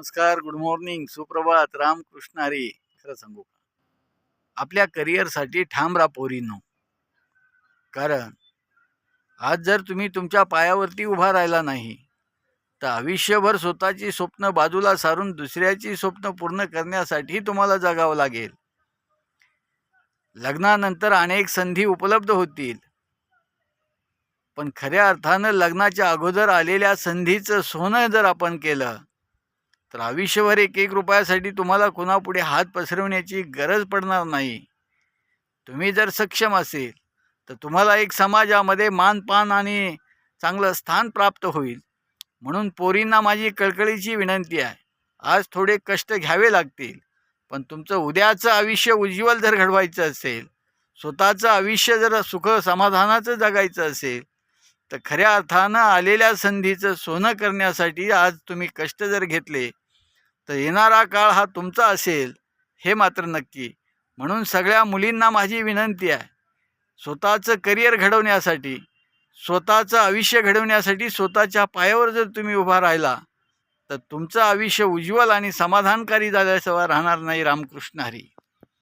नमस्कार good morning सुप्रभात रामकृष्ण हरी. खरं सांगू का? आपल्या करिअरसाठी ठाम रापोरीनो कारण आज जर तुम्ही तुमच्या पायावरती उभा राहिला नाही तर आयुष्यभर स्वतःची स्वप्न बाजूला सारून दुसऱ्याची स्वप्न पूर्ण करण्यासाठी तुम्हाला जगावं लागेल. लग्नानंतर अनेक संधी उपलब्ध होतील. पण खऱ्या अर्थानं लग्नाच्या अगोदर आलेल्या संधीचं सोनं जर आपण केलं तर आयुष्यभर एक एक रुपयासाठी तुम्हाला कुणापुढे हात पसरवण्याची गरज पडणार नाही. तुम्ही जर सक्षम असेल तर तुम्हाला एक समाजामध्ये मानपान आणि चांगलं स्थान प्राप्त होईल. म्हणून पोरींना माझी कळकळीची विनंती आहे. आज थोडे कष्ट घ्यावे लागतील पण तुमचं उद्याचं आयुष्य उज्ज्वल जर घडवायचं असेल स्वतःचं आयुष्य जर सुख समाधानाचं जगायचं असेल तर खऱ्या अर्थानं आलेल्या संधीचं सोनं करण्यासाठी आज तुम्ही कष्ट जर घेतले तर येणारा काळ हा तुमचा असेल हे मात्र नक्की. म्हणून सगळ्या मुलींना माझी विनंती आहे स्वतःचं करिअर घडवण्यासाठी स्वतःचं आयुष्य घडवण्यासाठी स्वतःच्या पायावर जर तुम्ही उभा राहिला तर तुमचं आयुष्य उज्ज्वल आणि समाधानकारी झाल्याशिवाय राहणार नाही रामकृष्ण हरी.